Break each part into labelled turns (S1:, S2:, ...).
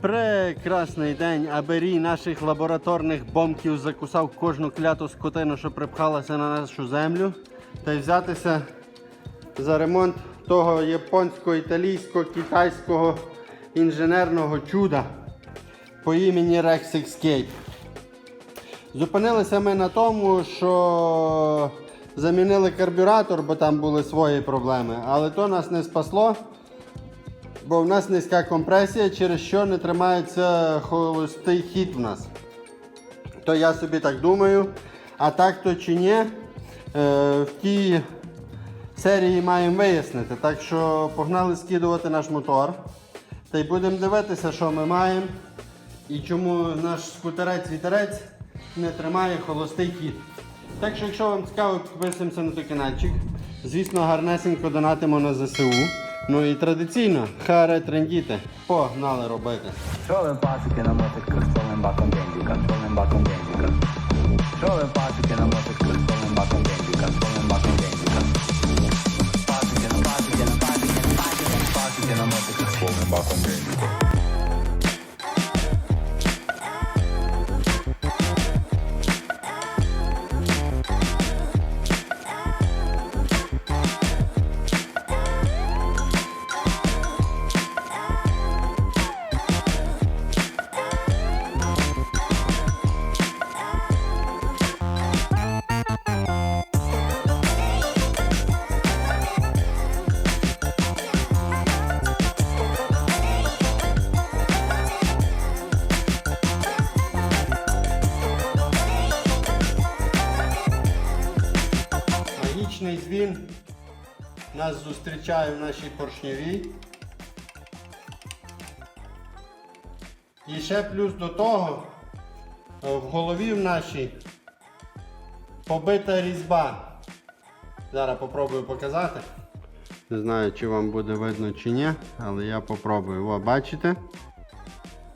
S1: Прекрасний день, аби рій наших лабораторних бомків закусав кожну кляту скотину, що припхалася на нашу землю, та й взятися за ремонт того японсько-італійсько-китайського інженерного чуда по імені Rex Escape. Зупинилися ми на тому, що замінили карбюратор, бо там були свої проблеми, але то нас не спасло. Бо в нас низька компресія, через що не тримається холостий хід в нас. То я собі так думаю. А так то чи ні, е, в тій серії маємо вияснити. Так що погнали скидувати наш мотор. Та й будемо дивитися, що ми маємо і чому наш скутерець-вітерець не тримає холостий хід. Так що, якщо вам цікаво, підписуємося на той каналчик. Звісно, гарнесенько донатимо на ЗСУ. Ну і традиційно, харе трендіти. Погнали робити.
S2: Trove pazziche na motosiklet, stolen bakom benzika, stolen bakom benzika. Trove pazziche na motosiklet, stolen bakom benzika, stolen bakom benzika. Pazziche na pazziche na pazziche na pazziche na pazziche na motosiklet, stolen benzika.
S1: Дзвін нас зустрічає в нашій поршневій. І ще плюс до того, е, в голові в нашій побита різьба. Зараз попробую показати. Не знаю, чи вам буде видно чи ні, але я попробую. О, бачите?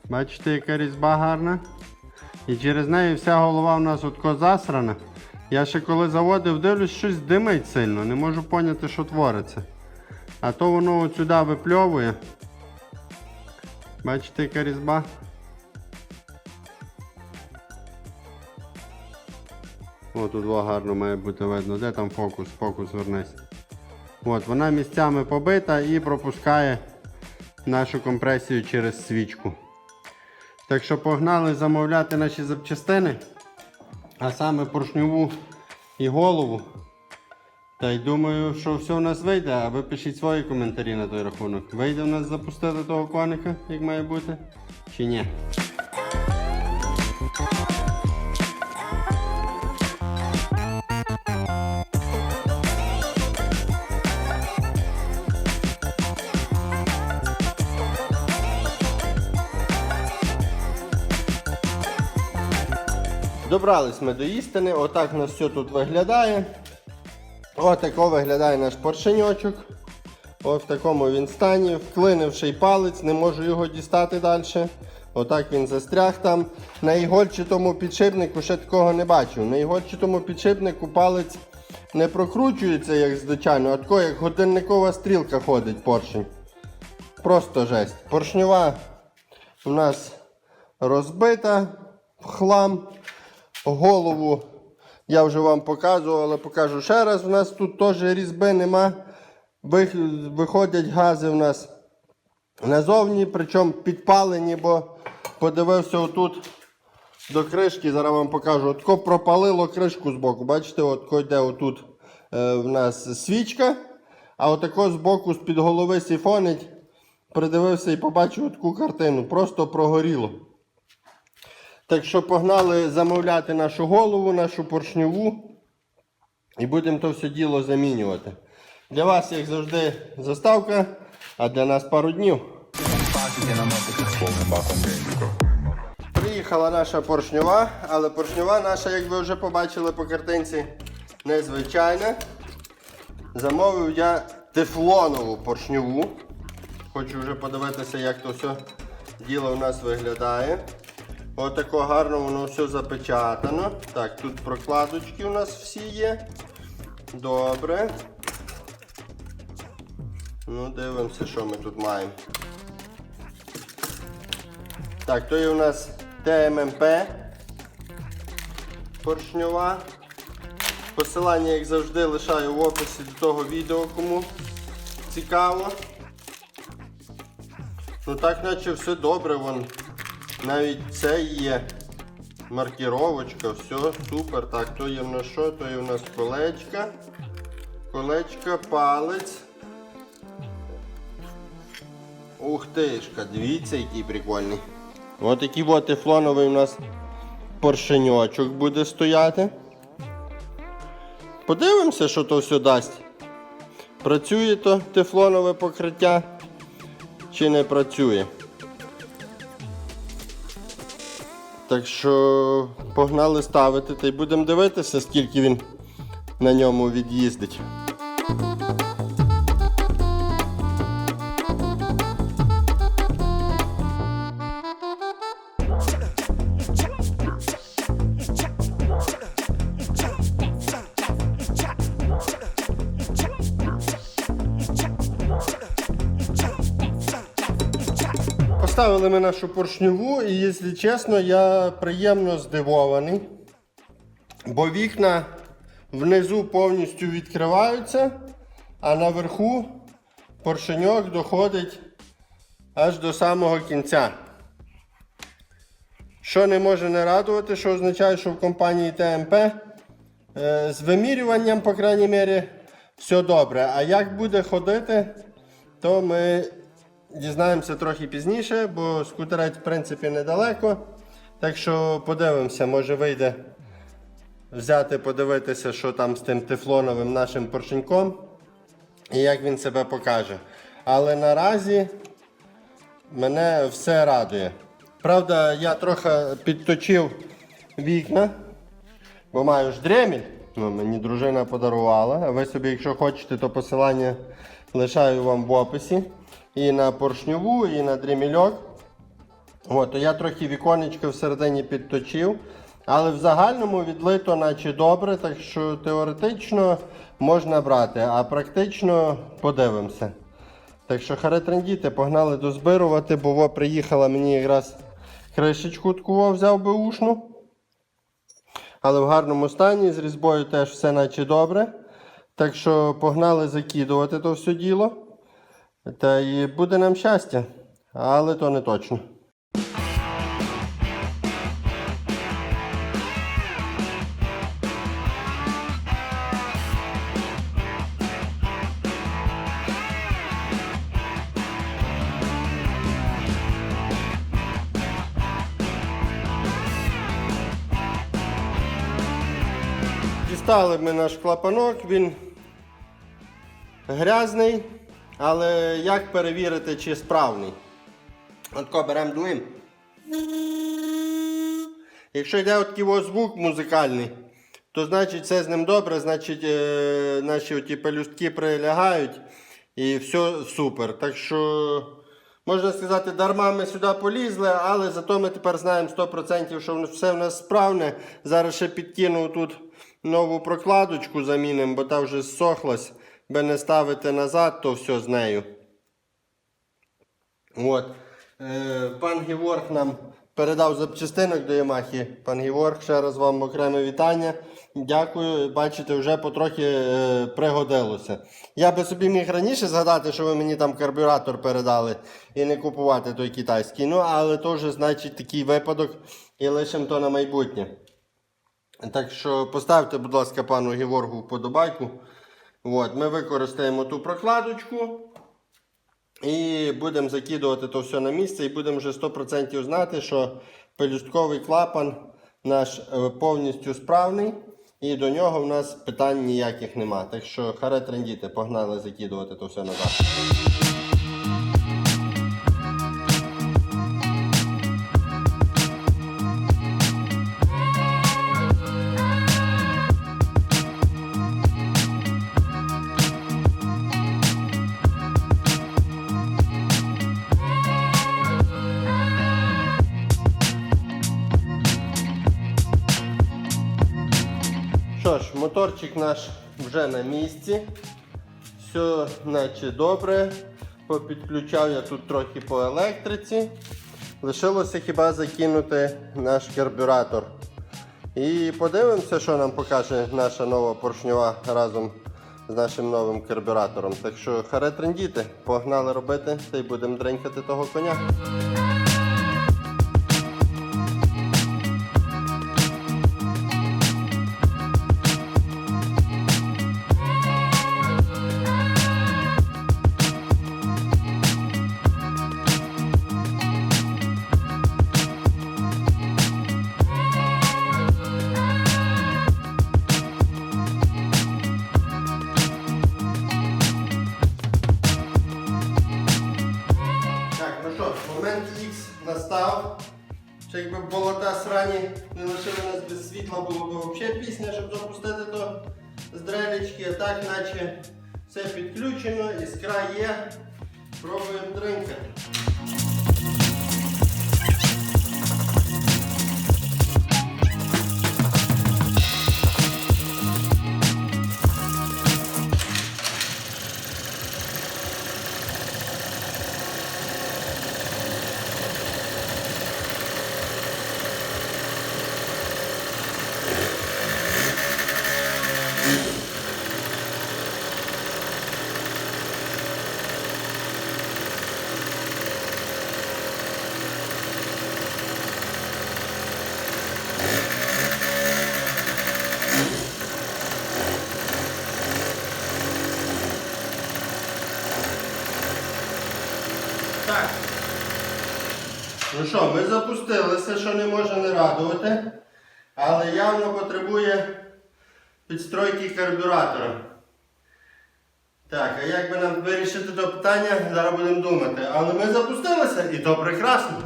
S1: Бачите, яка різьба гарна? І через неї вся голова у нас отко засрана. Я ще коли заводив, дивлюсь, щось димить сильно, не можу поняти, що твориться. А то воно сюди випльовує. Бачите, яка різьба? О, тут гарно має бути видно. Де там фокус? Фокус вернись. От, вона місцями побита і пропускає нашу компресію через свічку. Так що погнали замовляти наші запчастини, а саме поршньову і голову. Та й думаю, що все в нас вийде, а ви пишіть свої коментарі на той рахунок. Вийде в нас запустити того коника, як має бути, чи ні. Добрались ми до істини, отак у нас все тут виглядає. Отако виглядає наш поршеньочок. Ось в такому він стані, вклинивший палець, не можу його дістати далі. Отак він застряг там. На ігольчатому підшипнику ще такого не бачив. На ігольчатому підшипнику палець не прокручується, як звичайно, а тако, як годинникова стрілка ходить поршень. Просто жесть. Поршньова у нас розбита в хлам. Голову я вже вам показував, але покажу ще раз. У нас тут теж різьби нема. Виходять гази у нас назовні, причому підпалені, бо подивився отут до кришки, зараз вам покажу. Отко пропалило кришку з боку. Бачите, отко йде отут е, в нас свічка, а отако з боку з-під голови сіфонить. Придивився і побачив таку картину. Просто прогоріло. Так що погнали замовляти нашу голову, нашу поршньову. І будемо то все діло замінювати. Для вас, як завжди, заставка, а для нас пару днів. Приїхала наша поршньова, але поршньова наша, як ви вже побачили по картинці, незвичайна. Замовив я тефлонову поршньову. Хочу вже подивитися, як то все діло у нас виглядає. Отако гарно воно все запечатано. Так, тут прокладочки у нас всі є. Добре. Ну, дивимося, що ми тут маємо. Так, то є у нас ТММП поршньова. Посилання, як завжди, лишаю в описі до того відео, кому цікаво. Ну так наче все добре, вон. Навіть це є. Маркіровочка, все, супер. Так, то є в нас що? То є в нас колечка. Колечка, палець. Ух тишка, дивіться, який прикольний. Ось такий от тефлоновий у нас поршеньочок буде стояти. Подивимося, що то все дасть. Працює то тефлонове покриття чи не працює. Так що погнали ставити та й будемо дивитися, скільки він на ньому від'їздить. Поставили ми нашу поршньову і, якщо чесно, я приємно здивований. Бо вікна внизу повністю відкриваються, а наверху поршеньок доходить аж до самого кінця. Що не може не радувати, що означає, що в компанії ТМП е, з вимірюванням, по крайній мірі, все добре. А як буде ходити, то ми дізнаємося трохи пізніше, бо скутерець, в принципі, недалеко. Так що подивимося, може вийде взяти, подивитися, що там з тим тефлоновим нашим поршеньком і як він себе покаже. Але наразі мене все радує. Правда, я трохи підточив вікна, бо маю ж дреміль. Ну, мені дружина подарувала. А ви собі, якщо хочете, то посилання лишаю вам в описі. І на поршньову, і на дремільок. От, то я трохи віконечко всередині підточив. Але в загальному відлито наче добре, так що теоретично можна брати, а практично подивимося. Так що харетрендіти, погнали дозбирувати, бо во приїхала мені якраз кришечку таку взяв би ушну. Але в гарному стані, з різьбою теж все наче добре. Так що погнали закидувати то все діло. Та і буде нам щастя, але то не точно. Дістали ми наш клапанок, він грязний, але як перевірити, чи справний? Отко беремо дуємо. Якщо йде от звук музикальний, то значить все з ним добре, значить е, наші оті пелюстки прилягають і все супер. Так що, можна сказати, дарма ми сюди полізли, але зато ми тепер знаємо 100%, що все в нас справне. Зараз ще підкину тут нову прокладочку замінимо, бо та вже зсохлась. Би не ставити назад, то все з нею. От. Е, пан Геворг нам передав запчастинок до Ямахи. Пан Геворг, ще раз вам окреме вітання. Дякую. Бачите, вже потрохи е, пригодилося. Я би собі міг раніше згадати, що ви мені там карбюратор передали і не купувати той китайський. Ну, але вже значить такий випадок і лишимо то на майбутнє. Так що поставте, будь ласка, пану Геворгу вподобайку. От, ми використаємо ту прокладочку. І будемо закидувати то все на місце і будемо вже 100% знати, що пелюстковий клапан наш е, повністю справний. І до нього в нас питань ніяких нема. Так що харе трендіти, погнали закидувати то все назад. Моторчик наш вже на місці. Все наче добре. Попідключав я тут трохи по електриці. Лишилося хіба закинути наш карбюратор. І подивимося, що нам покаже наша нова поршньова разом з нашим новим карбюратором. Так що харе трендіти, погнали робити та й будемо дренькати того коня. Б пісня, щоб запустити з дрелечки. Так, наче все підключено, іскра є. Пробуємо дринкати. Ну що, ми запустилися, що не може не радувати, але явно потребує підстройки карбюратора. Так, а як би нам вирішити це питання, зараз будемо думати. Але ми запустилися і то прекрасно.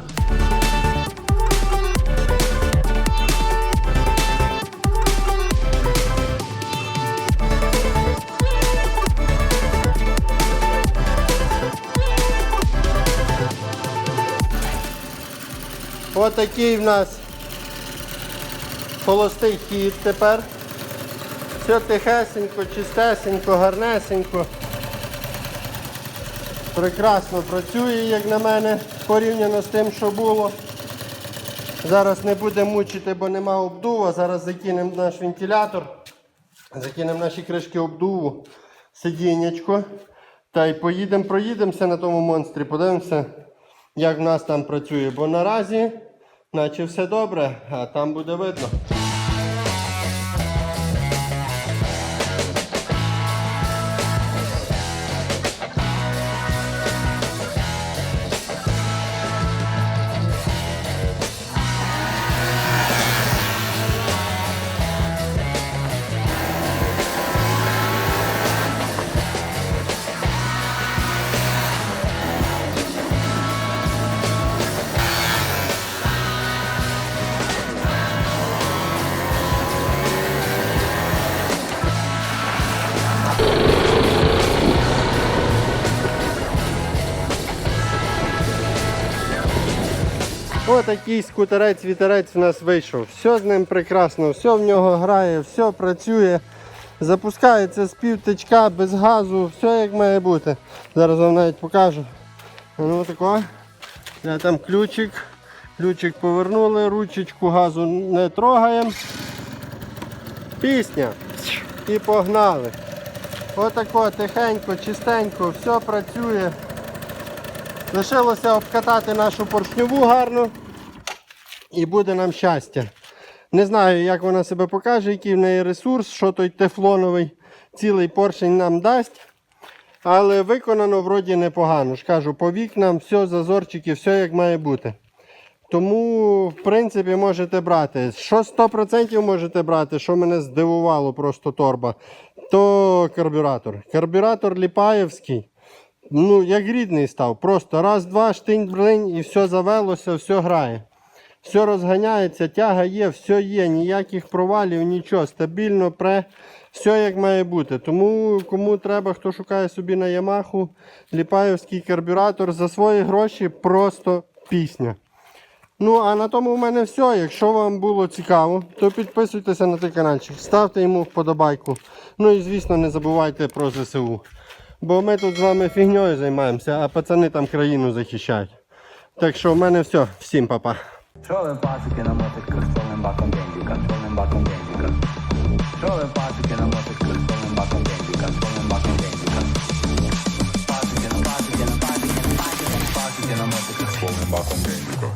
S1: Отакий в нас холостий хід тепер. Все тихесенько, чистесенько, гарнесенько. Прекрасно працює, як на мене, порівняно з тим, що було. Зараз не будемо мучити, бо нема обдува. Зараз закинемо наш вентилятор, закинемо наші кришки обдуву, сидіннячко. Та й поїдемо, проїдемося на тому монстрі, подивимося, як в нас там працює. Бо наразі, наче все добре, а там буде видно. Отакий скутерець вітерець у нас вийшов. Все з ним прекрасно, все в нього грає, все працює. Запускається з півтичка, без газу, все як має бути. Зараз вам навіть покажу. Ну тако. Там ключик. Ключик повернули, ручечку газу не трогаємо. Пісня. І погнали. Отако тихенько, чистенько, все працює. Лишилося обкатати нашу поршньову гарно і буде нам щастя. Не знаю, як вона себе покаже, який в неї ресурс, що той тефлоновий цілий поршень нам дасть. Але виконано вроді непогано. ж кажу, по вікнам все, зазорчики, все як має бути. Тому, в принципі, можете брати. Що 100% можете брати, що мене здивувало просто торба, то карбюратор. Карбюратор Ліпаєвський. Ну, як рідний став. Просто раз-два, штинь блинь і все завелося, все грає. Все розганяється, тяга є, все є, ніяких провалів, нічого. Стабільно пре, все як має бути. Тому кому треба, хто шукає собі на Ямаху, ліпаєвський карбюратор за свої гроші просто пісня. Ну, а на тому в мене все. Якщо вам було цікаво, то підписуйтеся на цей каналчик, ставте йому вподобайку. Ну і звісно, не забувайте про ЗСУ. Бо ми тут з вами фігньою займаємося, а пацани там країну захищають. Так що в мене все. Всім па-па.
S2: Що ви пасики на мотиках з повним баком бензика, з повним баком бензика? Що ви пасики на мотиках з повним баком бензика, з повним баком бензика? Пасики на пасики на пасики на